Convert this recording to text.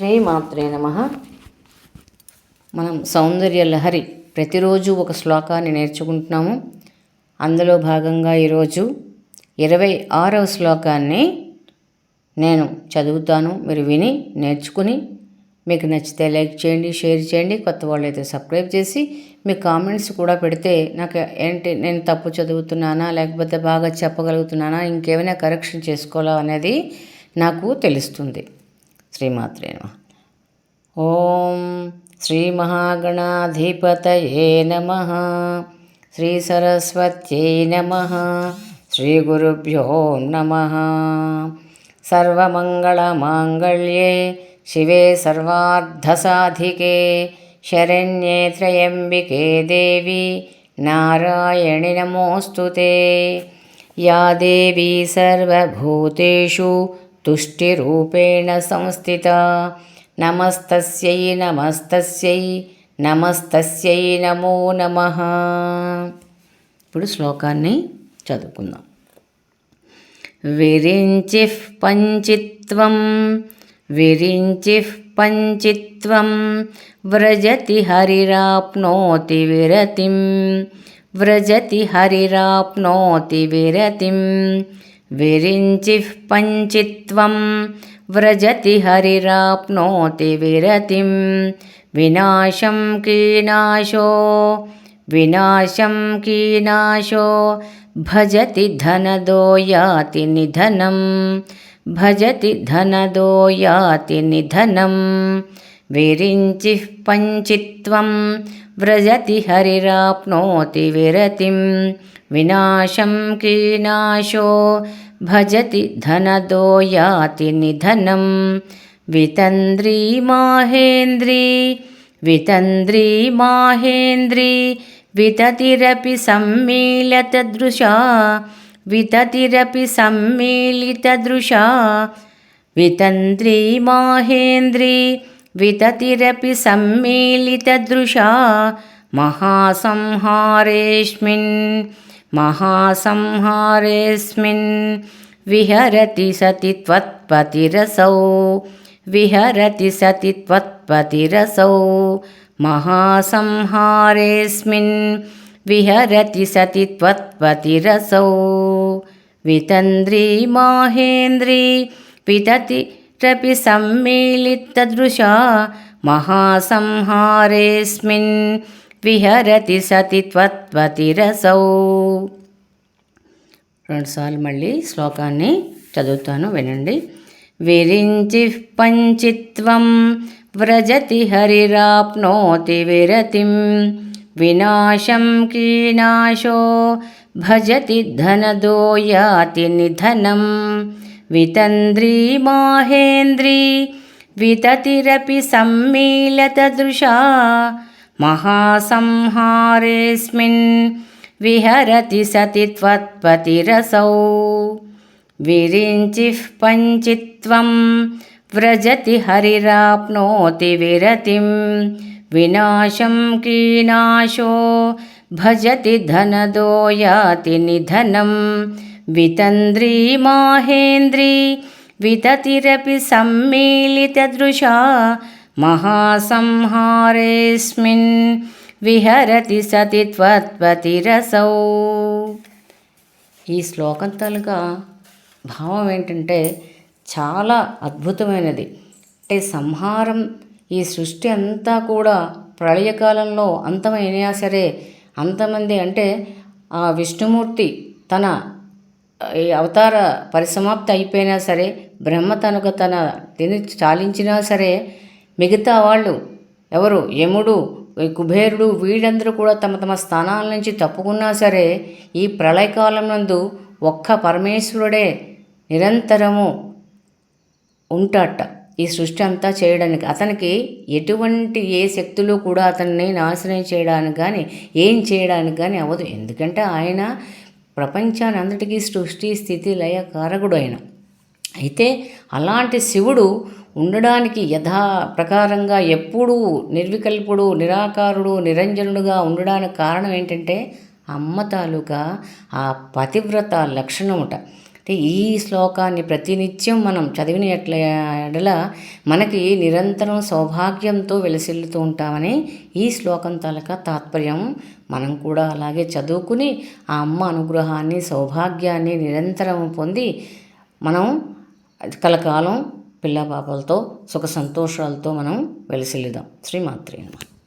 శ్రీమాత్రే నమ. మనం సౌందర్య లహరి ప్రతిరోజు ఒక శ్లోకాన్ని నేర్చుకుంటున్నాము. అందులో భాగంగా ఈరోజు ఇరవై ఆరవ శ్లోకాన్ని నేను చదువుతాను. మీరు విని నేర్చుకుని మీకు నచ్చితే లైక్ చేయండి షేర్ చేయండి. కొత్త వాళ్ళు అయితే సబ్స్క్రైబ్ చేసి మీ కామెంట్స్ కూడా పెడితే నాకు ఏంటి నేను తప్పు చదువుతున్నానా లేకపోతే బాగా చెప్పగలుగుతున్నానా ఇంకేమైనా కరెక్షన్ చేసుకోవాలా అనేది నాకు తెలుస్తుంది. శ్రీమాత్రే నమ ఓం శ్రీమహాగణాధిపతయే నమ శ్రీ సరస్వత్యై నమ శ్రీగురుభ్యో नम। सर्वमङ्गलमाङ्गल्ये शिवे सर्वार्धसाधिके शरण्ये त्र्यम्बिके देवी नारायणि नमोऽस्तु ते। या देवी सर्वूतेषु तुष्टिरूपेण संस्थिता నమస్తస్యై నమస్తస్యై నమస్తస్యై నమో నమః ఇప్పుడు శ్లోకాన్ని చదువుకుందాం విరించిః పంచిత్వం విరించిః పంచిత్వం వ్రజతి హరిరాప్నోతి విరతిం వ్రజతి హరిరాప్నోతి విరతిం విరించిః పంచిత్వం వ్రజతి హరిరాప్నోతి విరతిం వినాశం కీనాశో వినాశం కీనాశో భజతి ధనదో యాతి నిధనం భజతి ధనదో యాతి నిధనం విరించి పంచిత్వం వ్రజతి హరిరాప్నోతి విరతిం వినాశం కీనాశో భజతి ధనదో యాతి నిధనం వితంద్రీ మాహేంద్రీ వితంద్రీ మాహేంద్రీ వితతిరపి సమ్మీలతదృశా వితతిరపి సమ్మీలితదృశా వితంద్రీ మాహేంద్రీ వితతిరపి సమ్మీలితదృశా మహాసంహారేస్మిన్ మహాసంహారేస్మిన్ విహరతి సతి త్వత్పతిరసౌ విహరతి సతి త్వత్పతిరసౌ మహాసంహారేస్మిన్ విహరతి సతి త్వత్పతిరసౌ వితంద్రీ మాహేంద్రీ వితతి రపి సమ్మేళితదృశా మహాసంహారేస్మిన్ విహరతి సతి త్వత్వతిరసౌ రెండుసార్లు మళ్ళీ శ్లోకాన్ని చదువుతాను వినండి. విరించి పంచిత్వం వ్రజతి హరిరాప్నోతి విరతిం వినాశం కీనాశో భజతి ధనదో యాతి నిధనం వితంద్రీ మాహేంద్రీ వితతిరపి సమ్మీలతదృశా మహాసంహారేస్మిన్ విహరతి సతి త్వత్పతిరసౌ విరించిః పంచిత్వం వ్రజతి హరిరాప్నోతి విరతిం వినాశం కీనాశో భజతి ధనదో యాతి నిధనం. వితంద్రీ మాహేంద్రీ వితతిరపి సమ్మీలితదృశా మహాసంహారేస్మిన్. విహరతి సతి త్వత్వతిరసౌ ఈ శ్లోకం తలుగా భావం ఏంటంటే చాలా అద్భుతమైనది. అంటే సంహారం ఈ సృష్టి అంతా కూడా ప్రళయకాలంలో అంతమైనా సరే అంతమంది అంటే ఆ విష్ణుమూర్తి తన ఈ అవతార పరిసమాప్తి అయిపోయినా సరే బ్రహ్మ తనకు తన తిని చాలించినా సరే మిగతా వాళ్ళు ఎవరు యముడు కుబేరుడు వీళ్ళందరూ కూడా తమ తమ స్థానాల నుంచి తప్పుకున్నా సరే ఈ ప్రళయకాలం నందు ఒక్క పరమేశ్వరుడే నిరంతరము ఉంటాట ఈ సృష్టి అంతా చేయడానికి అతనికి ఎటువంటి ఏ శక్తులు కూడా అతన్ని నాశనం చేయడానికి కానీ ఏం చేయడానికి కానీ అవ్వదు. ఎందుకంటే ఆయన ప్రపంచాన్ని అంతటికీ సృష్టి స్థితి లయ కారకుడు ఆయన. అయితే అలాంటి శివుడు ఉండడానికి యథా ప్రకారంగా ఎప్పుడూ నిర్వికల్పుడు నిరాకారుడు నిరంజనుడుగా ఉండడానికి కారణం ఏంటంటే అమ్మ తాలూకా ఆ పతివ్రత లక్షణముట ఈ శ్లోకాన్ని ప్రతినిత్యం మనం చదివిన ఎట్ల ఎడల మనకి నిరంతరం సౌభాగ్యంతో వెలసిల్లుతూ ఉంటామని ఈ శ్లోకం తాలూకా తాత్పర్యం. మనం కూడా అలాగే చదువుకుని ఆ అమ్మ అనుగ్రహాన్ని సౌభాగ్యాన్ని నిరంతరం పొంది మనం కలకాలం పిల్ల పాపలతో సుఖ సంతోషాలతో మనం వెలసిల్లుదాం. శ్రీమాత్రి నమః.